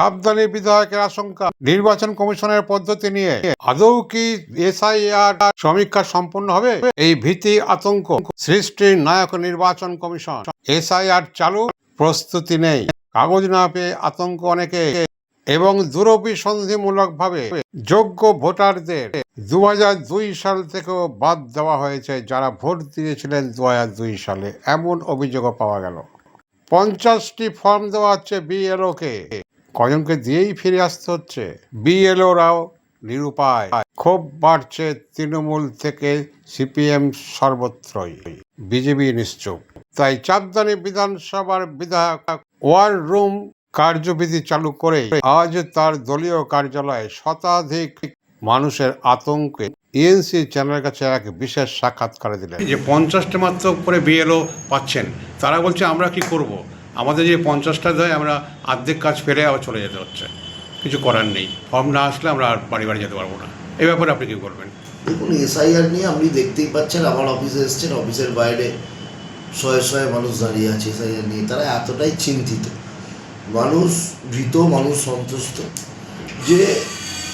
সাবধানী বিধায়কের আশঙ্কা। নির্বাচন কমিশনের পদ্ধতি নিয়ে আদৌ কি এসআইআর সমীক্ষা সম্পন্ন হবে? এই ভীতি আতঙ্ক সৃষ্টির নায়ক নির্বাচন কমিশন। এসআইআর চালু? প্রস্তুতি নেই। কাগজ না পেয়ে আতঙ্ক অনেকে। এবং দুরভিসন্ধিমূলকভাবে যোগ্য ভোটারদের দু সাল থেকেও বাদ দেওয়া হয়েছে যারা ভোট দিয়েছিলেন দু সালে। এমন অভিযোগও পাওয়া গেল। পঞ্চাশটি ফর্ম দেওয়া হচ্ছে বিএলওকে। কজনকে দিয়েই ফিরে আসতে হচ্ছে। বিএলওরাও নিরুপায়। ক্ষোভ বাড়ছে তৃণমূল থেকে সিপিএম সর্বত্রই। বিজেপি নিশ্চুপ। তাই চাঁদদানি বিধানসভার বিধায়ক ওয়ার রুম কার্যবিধি চালু করে আজ তার দলীয় কার্যালয়ে শতাধিক মানুষের আতঙ্কে ইএনসি চ্যানেলের কাছে এক বিশেষ সাক্ষাৎকার দিলেন। যে পঞ্চাশটা মাত্র করে বিএলও পাচ্ছেন, তারা বলছে আমরা কি করব। আমাদের যে পঞ্চাশটা দেয় আমরা অর্ধেক কাজ ফেলে আবার চলে যেতে হচ্ছে। কিছু করার নেই। ফর্ম না আসলে আমরা আর বাড়ি বাড়ি যেতে পারব না। এই ব্যাপারে আপনি কি করবেন? দেখুন এসআইআর নিয়ে আপনি দেখতেই পাচ্ছেন আমার অফিসে এসছেন অফিসের বাইরে শয়ে শয়ে মানুষ দাঁড়িয়ে আছে এসআইআর নিয়ে। তারা এতটাই চিন্তিত। মানুষ ভীত মানুষ সন্তুষ্ট যে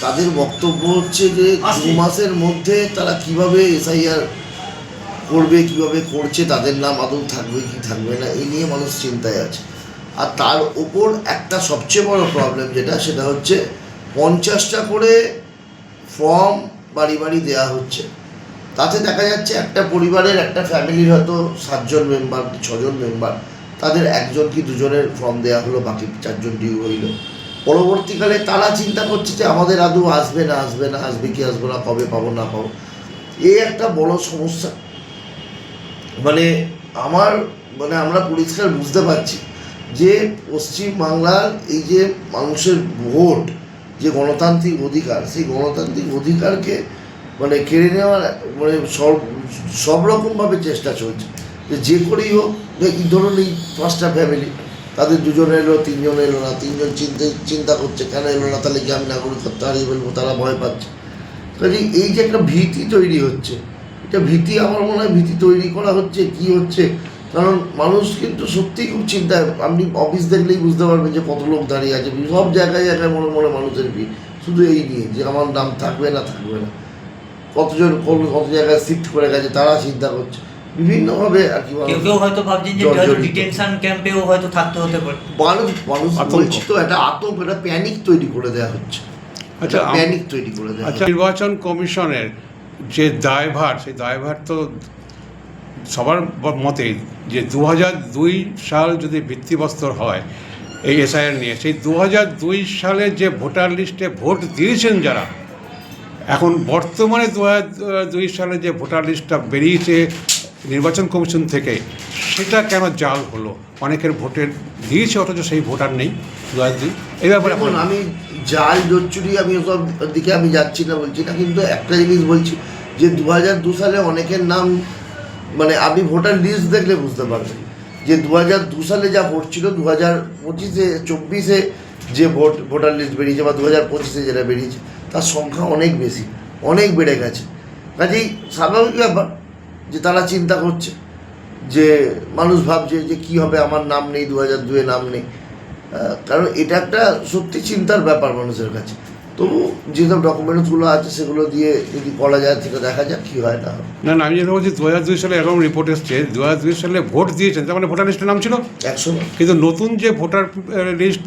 তাদের বক্তব্য হচ্ছে যে দু মাসের মধ্যে তারা কীভাবে এসআইআর করবে, কীভাবে করছে, তাদের নাম আদৌ থাকবে কি থাকবে না, এই নিয়ে মানুষ চিন্তায় আছে। আর তার ওপর একটা সবচেয়ে বড় প্রবলেম যেটা, সেটা হচ্ছে পঞ্চাশটা করে ফর্ম বাড়ি বাড়ি দেওয়া হচ্ছে। তাতে দেখা যাচ্ছে একটা পরিবারের একটা ফ্যামিলির হয়তো সাতজন মেম্বার ছজন মেম্বার তাদের একজন কি দুজনের ফর্ম দেওয়া হলো, বাকি চারজন ডিউ হইল। পরবর্তীকালে তারা চিন্তা করছে যে আমাদের আদৌ আসবে না আসবে না, আসবে কি, আসবে না, কবে পাবো, না পাবো। এই একটা বড় সমস্যা। মানে আমার মানে আমরা পরিষ্কার বুঝতে পারছি যে পশ্চিম বাংলার এই যে মানুষের ভোট, যে গণতান্ত্রিক অধিকার, সেই গণতান্ত্রিক অধিকারকে মানে কেড়ে নেওয়ার মানে সব সব রকমভাবে চেষ্টা চলছে। যে যে করেই হোক এই ধরুন এই পাঁচটা ফ্যামিলি তাদের দুজন এলো, তিনজন এলো না, তিনজন চিন্তা চিন্তা করছে, কেন এলো না, তাহলে কি আমি নাগরিকত্ব হারিয়ে ফেলব, তারা ভয় পাচ্ছে। কাজে এই যে একটা ভীতি তৈরি হচ্ছে এটা ভীতি আমার মনে হয় ভীতি তৈরি করা হচ্ছে কি হচ্ছে? কারণ মানুষ কিন্তু সত্যিই খুব চিন্তায় আপনি অফিস দেখলেই বুঝতে পারবেন যে কত লোক দাঁড়িয়ে আছে সব জায়গায় জায়গায় মনে মনে মানুষের ভিড়। শুধু এই নিয়ে যে আমার নাম থাকবে না থাকবে না। কতজন কোন কত জায়গায় শিফট করে গেছে তারা চিন্তা করছে। বিভিন্নভাবে আর কি কেউ কেউ হয়তো ভাবছেন যে ডিটেনশন ক্যাম্পেও হয়তো থাকতে হতে পারে। মানুষ মানুষ। বলছি তো একটা আতঙ্ক একটা প্যানিক তৈরি করে দেওয়া হচ্ছে। আচ্ছা, প্যানিক তৈরি করে দেওয়া আচ্ছা নির্বাচন কমিশনের যে দায়ভার, সেই দায়ভার তো সবার মতে যে দু দুই সাল যদি ভিত্তিবস্তর হয় এই এসআইআর নিয়ে, সেই দু দুই সালে যে ভোটার লিস্টে ভোট দিয়েছেন যারা, এখন বর্তমানে দু দুই সালে যে ভোটার লিস্টটা বেরিয়েছে নির্বাচন কমিশন থেকে সেটা কেন জাল হলো? অনেকের ভোটের দিয়েছে অথচ সেই ভোটার নেই দু। এই ব্যাপারে আমি জাল জোচ্চুরি আমি ওসব দিকে আমি যাচ্ছি না বলছি না কিন্তু একটা জিনিস বলছি যে দু হাজার দু সালে অনেকের নাম মানে আপনি ভোটার লিস্ট দেখলে বুঝতে পারবেন যে দু হাজার দু সালে যা ভোট ছিল দু হাজার পঁচিশে চব্বিশে যে ভোট ভোটার লিস্ট বেরিয়েছে বা দু হাজার পঁচিশে যেটা বেরিয়েছে তার সংখ্যা অনেক বেশি অনেক বেড়ে গেছে। কাজেই স্বাভাবিক ব্যাপার যে তারা চিন্তা করছে যে মানুষ ভাবছে যে কি হবে আমার নাম নেই দু হাজার দুয়ে নাম নেই। কারণ এটা একটা সত্যি চিন্তার ব্যাপার মানুষের কাছে। তবু যেসব ডকুমেন্টসগুলো আছে সেগুলো দিয়ে যদি করা যায় থেকে দেখা যাক কী হয় না না না আমি যেটা বলছি দু হাজার দুই সালে এরকম রিপোর্ট এসছে। দু হাজার দুই সালে ভোট দিয়েছেন তার মানে ভোটার লিস্টের নাম ছিল? একশো কিন্তু নতুন যে ভোটার লিস্ট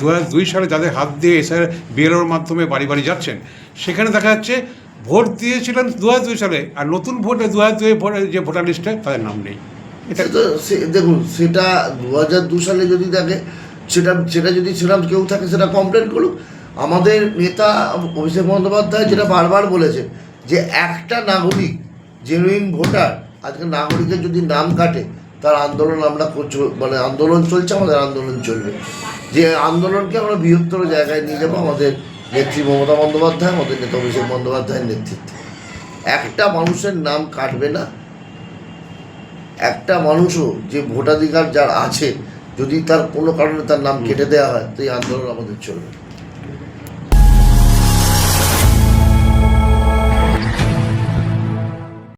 দু হাজার দুই সালে যাদের হাত দিয়ে এসে বিএলওর মাধ্যমে বাড়ি বাড়ি যাচ্ছেন সেখানে দেখা যাচ্ছে ভোট দিয়েছিলেন দু হাজার দুই সালে, আর নতুন ভোটে দু হাজার দুই যে ভোটার লিস্টে তাদের নাম নেই। এটা তো দেখুন, সেটা দু হাজার দু সালে যদি দেখে সেটা সেটা যদি সেরকম কেউ থাকে, সেটা কমপ্লেন করুক। আমাদের নেতা অভিষেক বন্দ্যোপাধ্যায় যেটা বারবার বলেছে, যে একটা নাগরিক জেনুইন ভোটার, আজকে নাগরিকের যদি নাম কাটে, তার আন্দোলন আমরা মানে আন্দোলন চলছে, আমাদের আন্দোলন চলবে। যে আন্দোলনকে আমরা বৃহত্তর জায়গায় নিয়ে যাব, আমাদের নেত্রী মমতা বন্দ্যোপাধ্যায় আমাদের নেতা অভিষেক বন্দ্যোপাধ্যায়ের নেতৃত্বে। একটা মানুষের নাম কাটবে না। একটা মানুষও যে ভোটাধিকার যার আছে যদি তার কোনো কারণে তার নাম কেটে দেওয়া হয় তো এই আন্দোলন আমাদের চলবে